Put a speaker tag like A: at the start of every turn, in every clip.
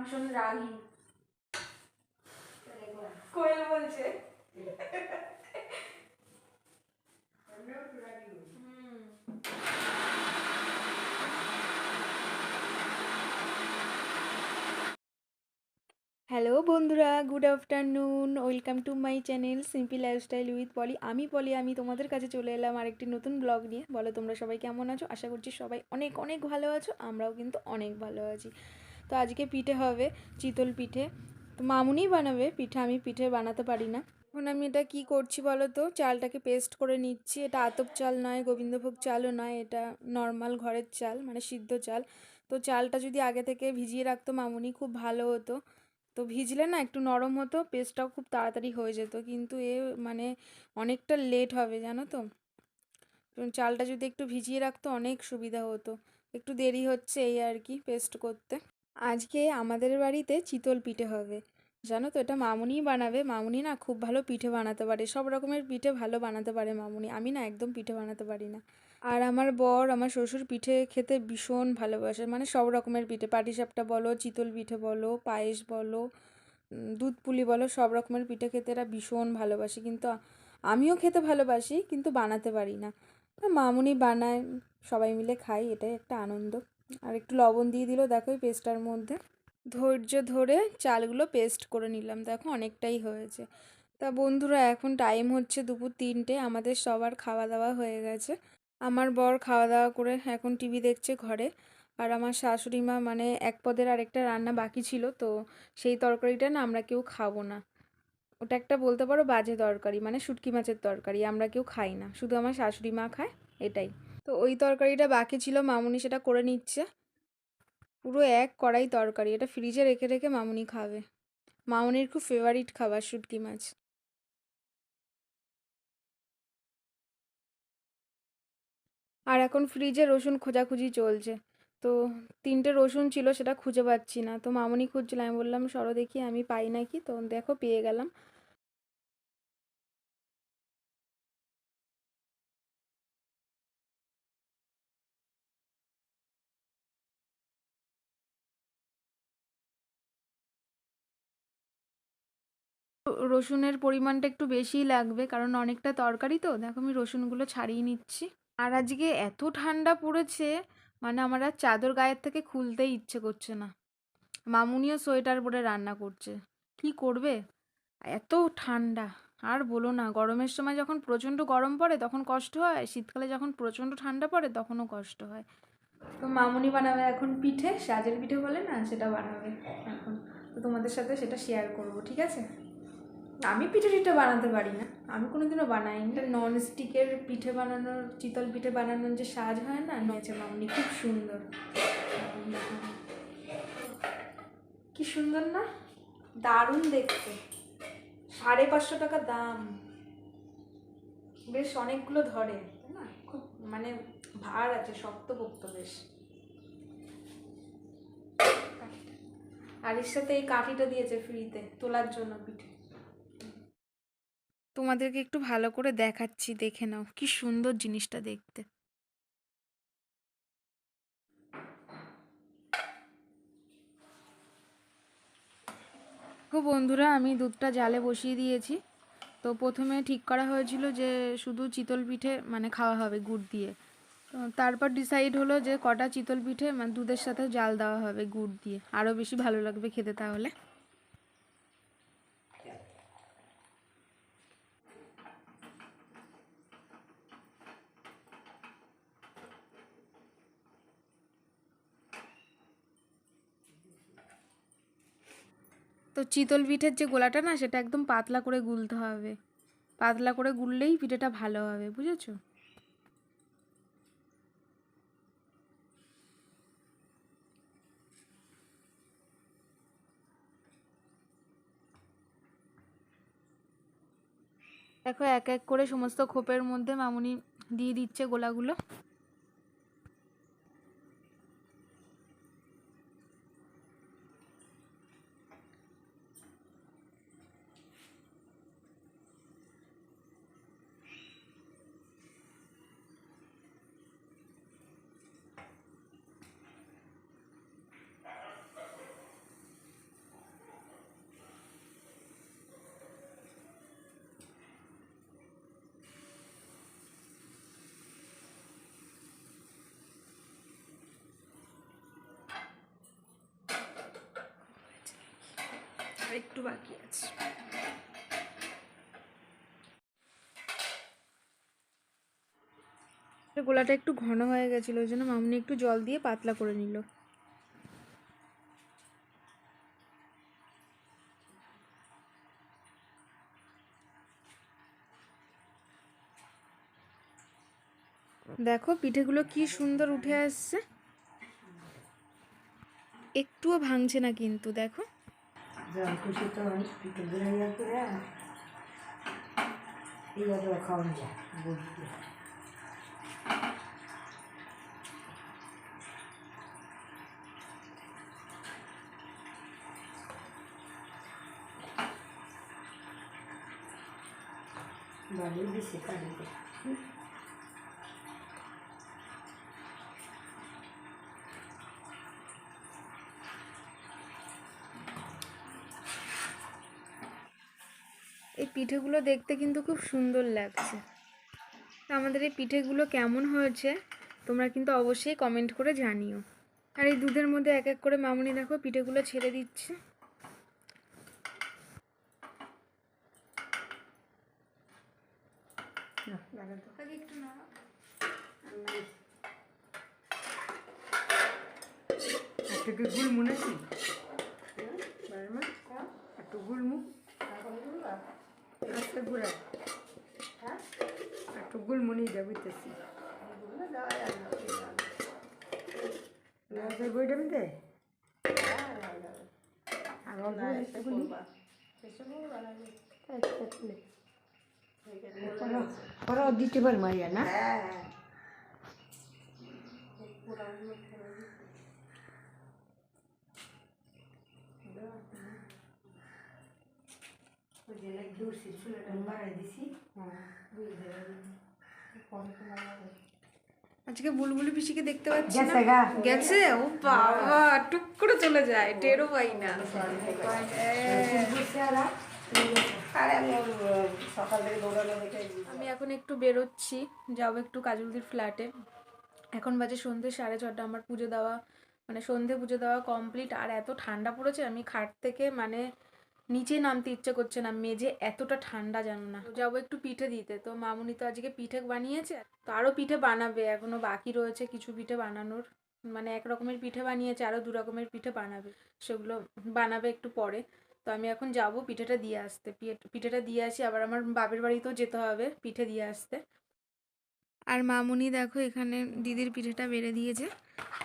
A: ভীষণ রাগি। কোয়েল বলছে। হ্যালো বন্ধুরা good afternoon welcome to my channel simple lifestyle with Poly আমি পলি আমি তোমাদের কাছে চলে এলাম আরেকটি নতুন ব্লগ নিয়ে। বলো তোমরা সবাই কেমন আছো? আশা করছি সবাই অনেক অনেক ভালো আছো আমরাও কিন্তু অনেক ভালো আছি। তো আজকে পিঠে হবে, চিতল পিঠে। তো মামুনিই বানাবে পিঠে, আমি পিঠে বানাতে পারি না। এখন আমি এটা কি করছি বলো তো? চালটাকে পেস্ট করে নিচ্ছি। এটা আতপ চাল নয়, গোবিন্দভোগ চালও নয়, এটা নর্মাল ঘরের চাল মানে সিদ্ধ চাল। তো চালটা যদি আগে থেকে ভিজিয়ে রাখতো মামুনি, খুব ভালো হতো। তো ভিজলে না একটু নরম হতো পেস্টটাও খুব তাড়াতাড়ি হয়ে যেত। কিন্তু এ মানে অনেকটা লেট হবে, জানো তো? চালটা যদি একটু ভিজিয়ে রাখতো, অনেক সুবিধা হতো। একটু দেরি হচ্ছে এই আর কি পেস্ট করতে। আজকে আমাদের বাড়িতে চিতল পিঠে হবে। জানো তো এটা মামুনিই বানাবে। মামুনি না খুব ভালো পিঠে বানাতে পারে। সব রকমের পিঠে ভালো বানাতে পারে মামুনি। আমি না একদম পিঠে বানাতে পারি না। আর আমার বর আমার শ্বশুর পিঠে খেতে ভীষণ ভালোবাসে। মানে সব রকমের পিঠে। পাটিসাপটা বলো, চিতল পিঠে বলো, পায়েস বলো দুধ পুলি বলো, সব রকমের পিঠে খেতে এরা ভীষণ ভালোবাসে। কিন্তু আমিও খেতে ভালোবাসি, কিন্তু বানাতে পারি না। মামুনি বানায়, সবাই মিলে খাই, এটাই একটা আনন্দ। আর একটু লবণ দিয়ে দিল, দেখো এই পেস্টটার মধ্যে। ধৈর্য ধরে চালগুলো পেস্ট করে নিলাম, দেখো অনেকটাই হয়েছে। তা বন্ধুরা, এখন টাইম হচ্ছে দুপুর তিনটে, আমাদের সবার খাওয়া দাওয়া হয়ে গেছে। আমার বর খাওয়া দাওয়া করে এখন টিভি দেখছে ঘরে, আর আমার শাশুড়ি মা মানে এক পদের আরেকটা রান্না বাকি ছিল, তো সেই তরকারিটা না আমরা কেউ খাব না। ওটা একটা বলতে পারো বাজে তরকারি মানে শুটকি মাছের তরকারি, আমরা কেউ খাই না, শুধু আমার শাশুড়ি মা খায়, এটাই। তো ওই তরকারিটা বাকি ছিল, মামুনি সেটা করে নিচ্ছে। পুরো এক কড়াই তরকারি, এটা ফ্রিজে রেখে রেখে মামুনি খাবে। মামুনির খুব ফেভারিট খাবার, শুটকি মাছ। আর এখন ফ্রিজে রসুন খোঁজাখুঁজি চলছে। তো তিনটে রসুন ছিল, সেটা খুঁজে পাচ্ছি না। তো মামুনি খুঁজছিল, আমি বললাম, সরো দেখি, আমি পাই নাকি? তো দেখো, পেয়ে গেলাম। রসুনের পরিমাণটা একটু বেশিই লাগবে, কারণ অনেকটা তরকারি তো, দেখো আমি রসুনগুলো ছাড়িয়ে নিচ্ছি। আর আজকে এত ঠান্ডা পড়েছে মানে আমার আর চাদর গায়ের থেকে খুলতেই ইচ্ছে করছে না। মামুনিও সোয়েটার পরে রান্না করছে। কি করবে? এত ঠান্ডা, আর বলো না, গরমের সময় যখন প্রচণ্ড গরম পড়ে তখন কষ্ট হয়, শীতকালে যখন প্রচণ্ড ঠান্ডা পড়ে তখনও কষ্ট হয়। তো মামুনি বানাবে এখন পিঠে, সাজের পিঠে বলে না, সেটা বানাবে এখন। তো তোমাদের সাথে সেটা শেয়ার করব, ঠিক আছে? আমি পিঠে টিঠে বানাতে পারি না। আমি কোনো কোনোদিনও বানাইনি। নন স্টিকের পিঠে বানানোর, চিতল পিঠে বানানোর যে সাজ হয় না নিয়েছে মামনি, খুব সুন্দর। কি সুন্দর না? দারুণ দেখতে। সাড়ে পাঁচশো টাকা দাম। বেশ অনেকগুলো ধরে না? খুব মানে ভার আছে, শক্তপোক্ত বেশ। আর এর সাথে এই কাঠিটা দিয়েছে ফ্রিতে তোলার জন্য পিঠে। তোমাদেরকে একটু ভালো করে দেখাচ্ছি, দেখে নাও। কি সুন্দর জিনিসটা দেখতে। দেখো বন্ধুরা, আমি দুধটা জালে বসিয়ে দিয়েছি। তো প্রথমে ঠিক করা হয়েছিল যে, শুধু চিতল পিঠে মানে খাওয়া হবে গুড় দিয়ে। তারপর ডিসাইড হলো যে, কটা চিতল পিঠে মানে দুধের সাথে জাল দেওয়া হবে গুড় দিয়ে। আরও বেশি ভালো লাগবে খেতে তাহলে। তো চিতল পিঠের যে গোলাটা না, সেটা একদম পাতলা করে গুলতে হবে। পাতলা করে গুললেই পিঠেটা ভালো হবে, বুঝেছ? দেখো, এক এক করে সমস্ত খোপের মধ্যে মামুনি দিয়ে দিচ্ছে গোলাগুলো। আর একটু বাকি আছে। গোলাটা একটু ঘন হয়ে গেছিল, ওই জন্য মামনি একটু জল দিয়ে পাতলা করে নিল। দেখো, পিঠেগুলো কি সুন্দর উঠে আসছে। একটুও ভাঙছে না কিন্তু, দেখো।
B: জল খুশি তো পিঠে বেরিয়ে করে এইভাবে খাওয়ানো যায় গুড় দিয়ে ভালোই দিছে কালিতে
A: এই পিঠেগুলো দেখতে কিন্তু খুব সুন্দর লাগছে। আমাদের এই পিঠেগুলো কেমন হয়েছে, তোমরা কিন্তু অবশ্যই কমেন্ট করে জানিও। আর এই দুধের মধ্যে এক এক করে মামুনি দেখো পিঠেগুলো ছেড়ে দিচ্ছে। একটু
B: গুলমু নাকি একটু গুলমু আস্তে গুড়া একটু গুলমু নিয়ে বুঝতেছি। বইটা মিতে আমার গুলি দিতে পারব
A: আজকে বুলবুলি পিসিকে দেখতে পাচ্ছি না?
B: গেছে
A: ও বাবা টুক করে চলে যায় টেরও পাই না। আমি এখন একটু বেরোচ্ছি যাব একটু কাজলদির ফ্ল্যাটে এখন বাজে সন্ধে সাড়ে ছটা আমার পুজো দেওয়া মানে সন্ধে পুজো দেওয়া কমপ্লিট আর এত ঠান্ডা পড়েছে আমি খাট থেকে মানে নিচে নামতে ইচ্ছে করছে না মেজে এতটা ঠান্ডা জানো না। যাব একটু পিঠে দিতে। তো মামুনি তো আজকে পিঠে বানিয়েছে, তো আরও পিঠে বানাবে, এখনও বাকি রয়েছে কিছু পিঠে বানানোর। মানে এক রকমের পিঠে বানিয়েছে আরও দু রকমের পিঠে বানাবে, সেগুলো বানাবে একটু পরে। তো আমি এখন যাব পিঠেটা দিয়ে আসতে। পিঠে- পিঠেটা দিয়ে আসি, আবার আমার বাপের বাড়িতেও যেতে হবে পিঠে দিয়ে আসতে। আর মামুনি দেখো এখানে দিদির পিঠেটা বেড়ে দিয়েছে।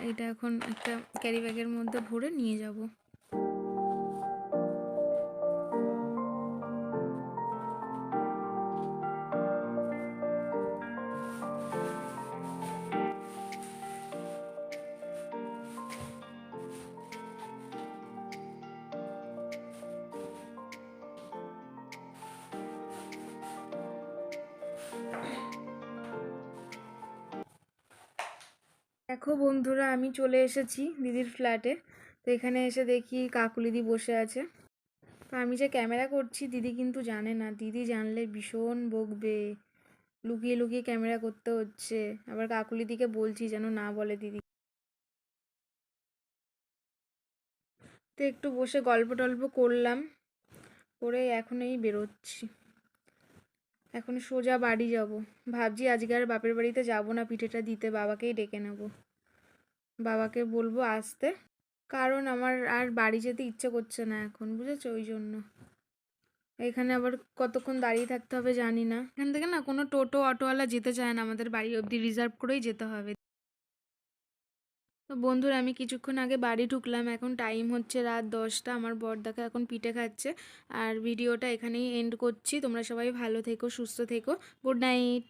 A: এটা এখন একটা ক্যারি ব্যাগের মধ্যে ভরে নিয়ে যাব। দেখো বন্ধুরা, আমি চলে এসেছি দিদির ফ্ল্যাটে। তো এখানে এসে দেখি কাকুলিদি বসে আছে। তো আমি যে ক্যামেরা করছি, দিদি কিন্তু জানে না। দিদি জানলে ভীষণ বকবে। লুকিয়ে লুকিয়ে ক্যামেরা করতে হচ্ছে। আবার কাকুলিদিকে বলছি যেন না বলে দিদি। তো একটু বসে গল্প টল্প করলাম। করে এখন এই বেরোচ্ছি। এখন সোজা বাড়ি যাব। ভাবছি আজকে আর বাপের বাড়িতে যাব না, পিঠেটা দিতে বাবাকেই ডেকে নেব। বাবাকে বলব আসতে। কারণ আমার আর বাড়ি যেতে ইচ্ছে করছে না এখন, বুঝেছ? ওই জন্য। এখানে আবার কতক্ষণ দাঁড়িয়ে থাকতে হবে জানি না। এখান থেকে না কোনো টোটো, অটোওয়ালা যেতে চায় না, আমাদের বাড়ি অবধি রিজার্ভ করেই যেতে হবে। তো বন্ধুরা, আমি কিছুক্ষণ আগে বাড়ি ঢুকলাম, এখন টাইম হচ্ছে রাত দশটা। আমার বরদাকে এখন পিঠে খাচ্ছে। আর ভিডিওটা এখানেই এন্ড করছি। তোমরা সবাই ভালো থেকো, সুস্থ থেকো। Good night